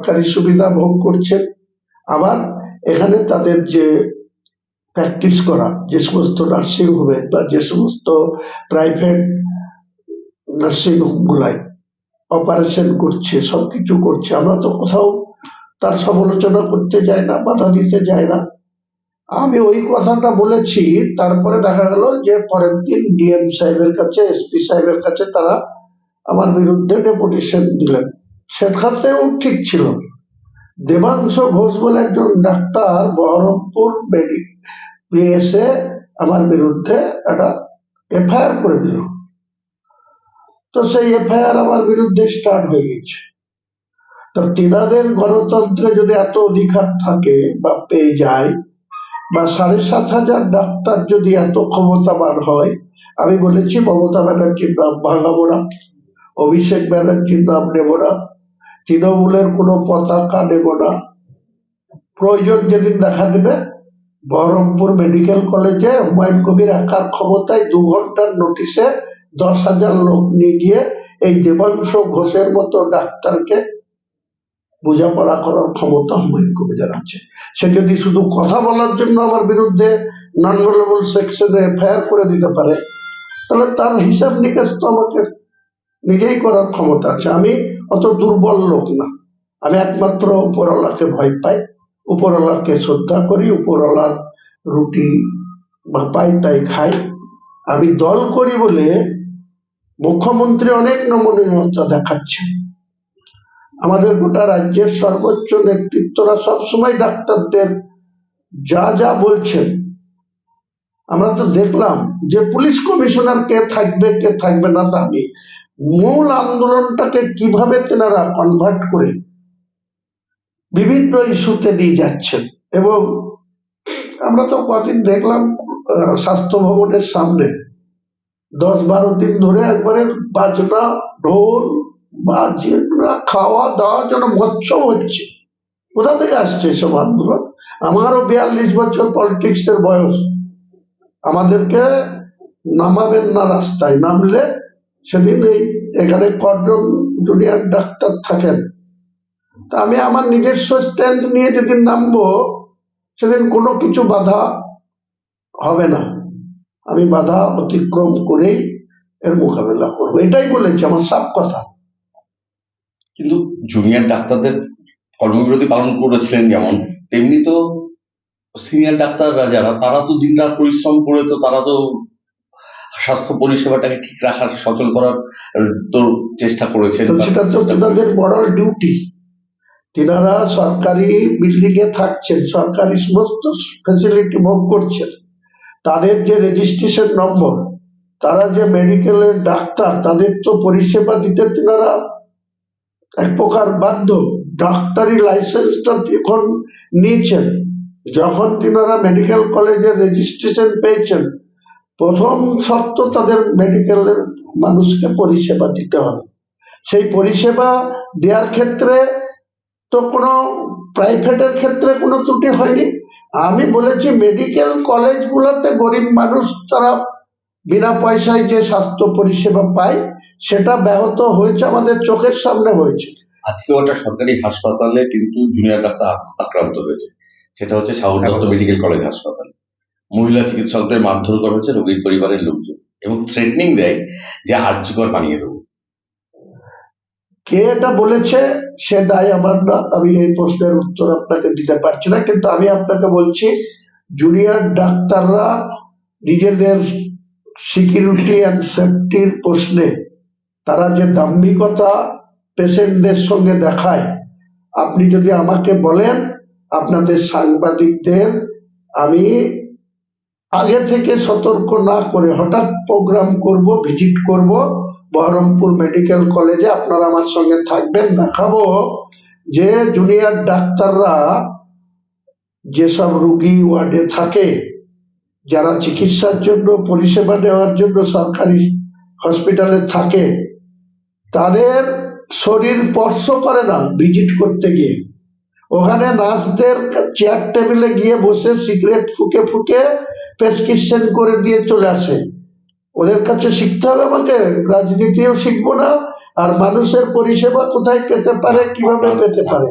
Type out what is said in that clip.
সরকারি সুবিধা ভোগ করছেন। আবার এখানে তাদের যে প্র্যাকটিস করা, যে সমস্ত নার্সিং হোমে বা যে সমস্ত প্রাইভেট নার্সিং হোমগুলায় অপারেশন করছে, সবকিছু করছে, আমরা তো কোথাও তার সমালোচনা করতে যাই না, বাধা দিতে যাই না। আমি ওই কথাটা বলেছি, তারপরে দেখা গেল যে পরের দিন ডিএম সাহেবের কাছে, এসপি সাহেবের কাছে তারা আমার বিরুদ্ধে ডেপুটেশন দিলেন। সেখানেও ঠিক ছিল দেবাংশ ঘোষ বলে একজন ডাক্তার বহরমপুর এসে আমার বিরুদ্ধে একটা এফআইআর করে দিল। তো সেই এফআইআর আমার বিরুদ্ধে স্টার্ট হয়ে গেছে। তো তিনাদের গণতন্ত্রে যদি এত অধিকার থাকে বা পেয়ে যায় বা সাড়ে সাত হাজার ডাক্তার যদি এত ক্ষমতাবান হয়, আমি বলেছি মমতা ব্যানার্জির নাম ভাঙাবো না, অভিষেক ব্যানার্জির নাম নেব না তৃণমূলের কোনো পতাকা নেব না। প্রয়োজন যেদিন দেখা দেবে, বহরমপুর মেডিকেল কলেজে হুমায়ুন কবির একার ক্ষমতায় দু ঘণ্টার নোটিশে দশ হাজার লোক নিয়ে গিয়ে এই দেবাংশ ঘোষের মতো ডাক্তারকে বোঝাপড়া করার ক্ষমতা হুমায়ুন কবিরের আছে। সে যদি শুধু কথা বলার জন্য আমার বিরুদ্ধে নন ভেলেবল সেকশনে এফআইআর করে দিতে পারে, তাহলে তার হিসাব নিকাশ তো আমাকে নিজেই করার ক্ষমতা আছে। আমি অত দুর্বল লোক না। আমি একমাত্র উপরওয়ালাকে ভয় পাই, উপরওয়ালাকে শ্রদ্ধা করি, উপরওয়ালার রুটি বা পাই তাই খাই। আমি দল করি বলে মুখ্যমন্ত্রী অনেক নমনীয়তা দেখাচ্ছে। আমাদের গোটা রাজ্যের সর্বোচ্চ নেতৃত্বরা সবসময় ডাক্তারদের যা যা বলছেন। আমরা তো দেখলাম যে পুলিশ কমিশনার কে থাকবে কে থাকবে না আমি মূল আন্দোলনটাকে কীভাবে তেনারা কনভার্ট করে বিভিন্ন ইস্যুতে নিয়ে যাচ্ছেন এবং আমরা তো কদিন দেখলাম স্বাস্থ্য ভবনের সামনে দশ বারো দিন ধরে একবারে বাজনা, ঢোল, বাজনা, খাওয়া দাওয়া যেন মৎসব হচ্ছে। কোথা থেকে আসছে এসব আন্দোলন? আমারও বিয়াল্লিশ বছর পলিটিক্স এর বয়স। আমাদেরকে নামাবেন না রাস্তায়, নামলে সেদিন এই এখানে কজন জুনিয়র ডাক্তার থাকেন। তা আমি আমার নিজস্ব স্ট্রেংথ নিয়ে যেদিন নামবো, সেদিন কোনো কিছু বাধা হবে না। আমি বাধা অতিক্রম করেই এর মোকাবেলা করব। এটাই বলেছি, আমার সব কথা। কিন্তু জুনিয়র ডাক্তারদের কর্মবিরতি পালন করেছিলেন যেমন, তেমনি তো সিনিয়র ডাক্তাররা যারা, তারা তো দিনরাত পরিশ্রম করে তো তারা তো স্বাস্থ্য পরিষেবাটাকে ঠিক রাখার, সচল করার তো চেষ্টা করেছেন। সেটা তো তেনাদের বড় ডিউটি তিনারা সরকারি বিল্ডিং এ থাকছেন, সরকারি সমস্ত ফেসিলিটি ভোগ করছেন। তাদের যে রেজিস্ট্রেশন নম্বর তারা যে মেডিকেলের ডাক্তার, তাদের তো পরিষেবা দিতে তিনারা এক প্রকার বাধ্য। ডাক্তারি লাইসেন্সটা যখন নিয়েছেন, যখন তিনারা মেডিকেল কলেজের রেজিস্ট্রেশন পেয়েছেন প্রথম শর্ত তাদের মেডিকেলের মানুষকে পরিষেবা দিতে হবে। সেই পরিষেবা দেওয়ার ক্ষেত্রে তো কোনো প্রাইভেটের ক্ষেত্রে কোনো ত্রুটি হয়নি। আমি বলেছি মেডিকেল কলেজগুলোতে গরিব মানুষ তারা বিনা পয়সায় যে স্বাস্থ্য পরিষেবা পায় সেটা ব্যাহত হয়েছে আমাদের চোখের সামনে হয়েছে। আজকে ওটা সরকারি হাসপাতালে কিন্তু জুনিয়র ডাক্তার আক্রান্ত হয়েছে। সেটা হচ্ছে সাহস মেডিকেল কলেজ হাসপাতাল। মহিলা চিকিৎসকদের মারধর করা হচ্ছে রোগীর পরিবারের লোকজন এবং থ্রেটনিং দেয় যে আর্যকর বানিয়ে দেবো। কে এটা বলেছে সে দায় আমার না। আমি এই প্রশ্নের উত্তর আপনাকে দিতে পারছি না, কিন্তু আমি আপনাকে বলছি জুনিয়র ডাক্তাররা নিজেদের সিকিউরিটি অ্যান্ড সেফটির প্রশ্নে তারা যে দাম্ভিকতা পেশেন্টদের সঙ্গে দেখায়, আপনি যদি আমাকে বলেন, আপনাদের সাংবাদিকদের আমি আগে থেকে সতর্ক না করে হঠাৎ প্রোগ্রাম করব ভিজিট করব, বহরমপুর মেডিকেল কলেজে আপনারা আমার সঙ্গে থাকবেন, দেখাবো যে জুনিয়র ডাক্তাররা যেসব রুগী ওয়ার্ডে থাকে, যারা চিকিৎসার জন্য, পরিষেবা দেওয়ার জন্য সরকারি হসপিটালে থাকে, তাদের শরীর স্পর্শ করে না ভিজিট করতে গিয়ে। ওখানে নার্সদের চেয়ার টেবিলে গিয়ে বসে সিগারেট ফুকে ফুকে প্রেসক্রিপশন করে দিয়ে চলে আসে। ওদের কাছে শিখতে হবে আমাকে, রাজনীতিও শিখব না, আর মানুষের পরিষেবা কোথায় পেতে পারে, কীভাবে পেতে পারে?